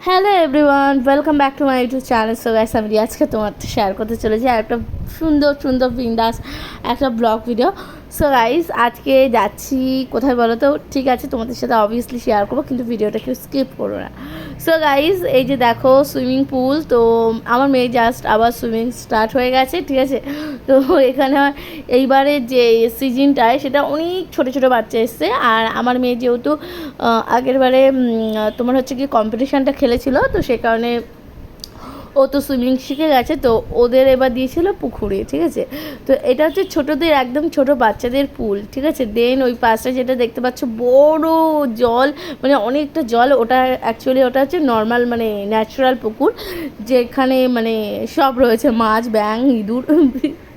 Hello everyone welcome back to my YouTube channel so guys আমি আজকে তোমার share করতে চলেছি আর একটা সুন্দর সুন্দর বিন্দাস একটা ব্লগ ভিডিও সো গাইস আজকে যাচ্ছি কোথায় বলো তো ঠিক আছে তোমাদের সাথে অবভিয়াসলি শেয়ার করব কিন্তু ভিডিওটা কেউ স্কিপ করো না। সো গাইস এই যে দেখো সুইমিং পুল তো আমার মেয়ে জাস্ট আবার সুইমিং স্টার্ট হয়ে গেছে ঠিক আছে? তো এখানে এইবারে যে সিজনটায় সেটা অনেক ছোট ছোট বাচ্চা এসছে আর আমার মেয়ে যেহেতু আহ, আগের বারে উম, তোমার হচ্ছে কি কম্পিটিশানটা খেলেছিল তো সে কারণে ও তো সুইমিং শিখে গেছে, তো ওদের এবার দিয়েছিল পুকুরে, ঠিক আছে? তো এটা হচ্ছে ছোটোদের, একদম ছোট বাচ্চাদের পুল, ঠিক আছে? দেন ওই পাশটা যেটা দেখতে পাচ্ছ, বড় জল মানে অনেকটা জল, ওটা অ্যাকচুয়ালি ওটা হচ্ছে নর্মাল মানে ন্যাচারাল পুকুর, যেখানে মানে সব রয়েছে, মাছ ব্যাং ইঁদুর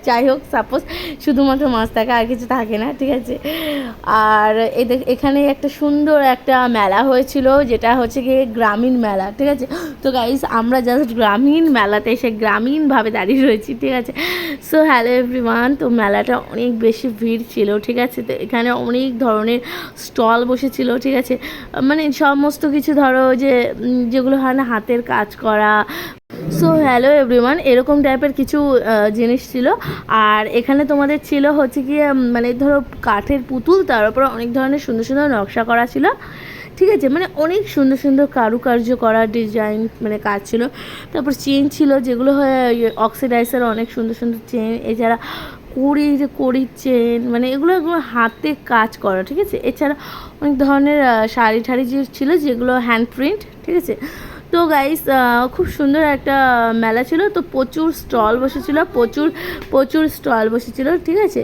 যাই হোক সাপোজ শুধুমাত্র মাছ থাকে আর কিছু থাকে না, ঠিক আছে? আর এদের এখানে একটা সুন্দর একটা মেলা হয়েছিল, যেটা হচ্ছে গিয়ে গ্রামীণ মেলা, ঠিক আছে? তো গাইস আমরা জাস্ট গ্রামীণ মেলাতে এসে গ্রামীণভাবে দাঁড়িয়ে রয়েছি, ঠিক আছে? সো হ্যালো এভরিওয়ান তো মেলাটা অনেক বেশি ভিড় ছিল, ঠিক আছে? তো এখানে অনেক ধরনের স্টল বসেছিল, ঠিক আছে? মানে সমস্ত কিছু ধরো যে যেগুলো হয় না, হাতের কাজ করা সো হ্যালো এভরিওয়ান এরকম টাইপের কিছু জিনিস ছিল। আর এখানে তোমাদের ছিল হচ্ছে গিয়ে মানে ধরো কাঠের পুতুল, তার উপর অনেক ধরনের সুন্দর সুন্দর নকশা করা ছিল। ঠিক আছে? মানে অনেক সুন্দর সুন্দর কারুকার্য করা ডিজাইন মানে কাজ ছিল। তারপর চেন ছিল যেগুলো হয় অক্সিডাইজার অনেক সুন্দর সুন্দর চেন এছাড়া কড়ি, যে কড়ির চেন মানে এগুলো এগুলো হাতে কাজ করা, ঠিক আছে? এছাড়া অনেক ধরনের শাড়ি ঠাড়ি যে ছিল, যেগুলো হ্যান্ড প্রিন্ট ঠিক আছে? তো গাইস খুব সুন্দর একটা মেলা ছিল। তো প্রচুর স্টল বসেছিল, প্রচুর প্রচুর স্টল বসেছিল, ঠিক আছে?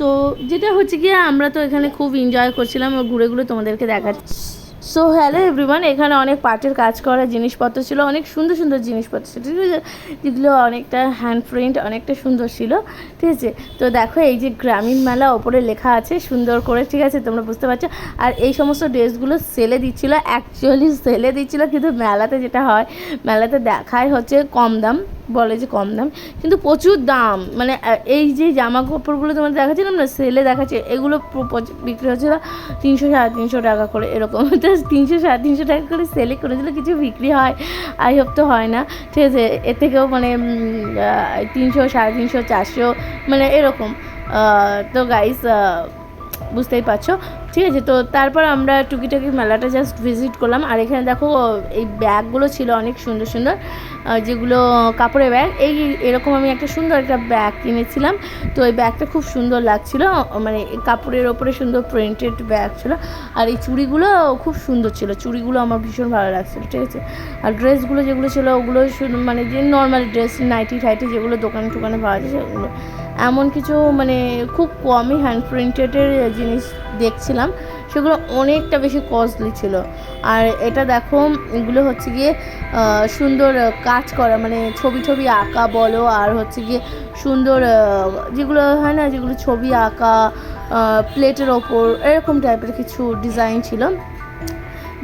তো যেটা হচ্ছে গিয়ে, আমরা তো এখানে খুব এনজয় করছিলাম। ঘুরে ঘুরে তোমাদেরকে দেখাচ্ছি। সো হ্যালো এভরিওয়ান এখানে অনেক পাটের কাজ করা জিনিসপত্র ছিল, অনেক সুন্দর সুন্দর জিনিসপত্র ছিল, ঠিক আছে? যেগুলো অনেকটা হ্যান্ড প্রিন্ট অনেকটা সুন্দর ছিল, ঠিক আছে? তো দেখো এই যে গ্রামীণ মেলা ওপরে লেখা আছে, সুন্দর করে, ঠিক আছে? তোমরা বুঝতে পারছ? আর এই সমস্ত ড্রেসগুলো সেলে দিচ্ছিল অ্যাকচুয়ালি সেলে দিচ্ছিল, কিন্তু মেলাতে যেটা হয়, মেলাতে দেখায় হচ্ছে কম দাম বলে যে কম দাম, কিন্তু প্রচুর দাম। মানে এই যে জামা কাপড়গুলো তোমাদের দেখাচ্ছিলাম না সেলে দেখাচ্ছে, এগুলো বিক্রি হচ্ছিল তিনশো, সাড়ে তিনশো টাকা করে এরকম। তো তিনশো, সাড়ে তিনশো টাকা করে সেলে করেছিল, কিছু বিক্রি হয় আই হোপ তো হয় না। ঠিক আছে, এর থেকেও মানে তিনশো, সাড়ে তিনশো, চারশো মানে এরকম। তো গাইস বুঝতেই পারছ। ঠিক আছে? তো তারপর আমরা টুকিটাকি মেলাটা জাস্ট ভিজিট করলাম। আর এখানে দেখো এই ব্যাগগুলো ছিল অনেক সুন্দর সুন্দর। যেগুলো কাপড়ের ব্যাগ। এই এরকম আমি একটা সুন্দর একটা ব্যাগ কিনেছিলাম। তো এই ব্যাগটা খুব সুন্দর লাগছিল। মানে কাপড়ের ওপরে সুন্দর প্রিন্টেড ব্যাগ ছিল। আর এই চুড়িগুলো খুব সুন্দর ছিল। চুড়িগুলো আমার ভীষণ ভালো লাগছিল, ঠিক আছে? আর ড্রেসগুলো যেগুলো ছিল, ওগুলো মানে যে নর্মাল ড্রেস নাইটি টাইটি যেগুলো দোকানে টোকানে পাওয়া যায় সেগুলো। এমন কিছু মানে খুব কমই হ্যান্ড প্রিন্টেডের জিনিস দেখছিলাম, সেগুলো অনেকটা বেশি কস্টলি ছিল। আর এটা দেখো, এগুলো হচ্ছে গিয়ে সুন্দর কাজ করা মানে ছবি ছবি আঁকা বলো, আর হচ্ছে গিয়ে সুন্দর যেগুলো হয় না, যেগুলো ছবি আঁকা প্লেটের ওপর, এরকম টাইপের কিছু ডিজাইন ছিল,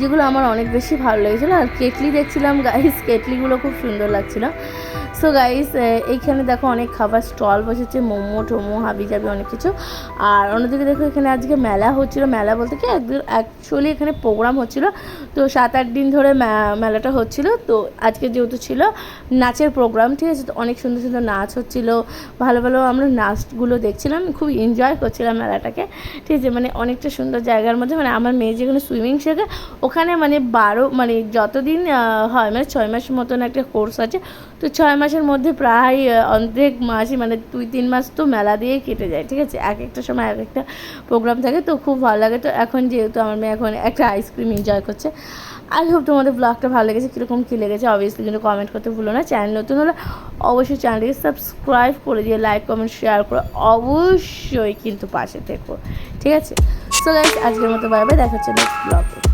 যেগুলো আমার অনেক বেশি ভালো লেগেছিলো। আর কেটলি দেখছিলাম গাইস কেটলিগুলো খুব সুন্দর লাগছিল। সো গাইস এইখানে দেখো অনেক খাবার স্টল বসেছে, মোমো, টোমো হাবি জাবি অনেক কিছু। আর অন্যদিকে দেখো এখানে আজকে মেলা হচ্ছিল। মেলা বলতে কি একদিন অ্যাকচুয়ালি এখানে প্রোগ্রাম হচ্ছিল। তো সাত আট দিন ধরে মেলাটা হচ্ছিল। তো আজকে যেহেতু ছিল নাচের প্রোগ্রাম ঠিক আছে? তো অনেক সুন্দর সুন্দর নাচ হচ্ছিল। ভালো ভালো আমরা নাচগুলো দেখছিলাম। খুব এনজয় করছিলাম মেলাটাকে। ঠিক আছে? মানে অনেকটা সুন্দর জায়গার মধ্যে। মানে আমার মেয়ে যেখানে সুইমিং শেখে, ওখানে মানে বারো মানে যতদিন হয় মানে ছয় মাস মতন একটা কোর্স আছে, তো ছয় মাসের মধ্যে প্রায় অর্ধেক মাসই মানে দুই, তিন মাস তো মেলা দিয়ে কেটে যায়, ঠিক আছে? এক একটা সময় এক একটা প্রোগ্রাম থাকে, তো খুব ভালো লাগে। তো এখন যেহেতু আমার মেয়ে এখন একটা আইসক্রিম এনজয় করছে আই হোপ তোমাদের ব্লগটা ভালো লেগেছে, কীরকম কী লেগেছে অবভিয়াসলি কিন্তু কমেন্ট করতে ভুলো না। চ্যানেল নতুন হলে অবশ্যই চ্যানেলটিকে সাবস্ক্রাইব করে দিয়ে লাইক কমেন্ট শেয়ার করে অবশ্যই কিন্তু পাশে থেকো, ঠিক আছে? সো গাইজ আজকের মতো বাই দেখা হচ্ছে নেক্সট ব্লগে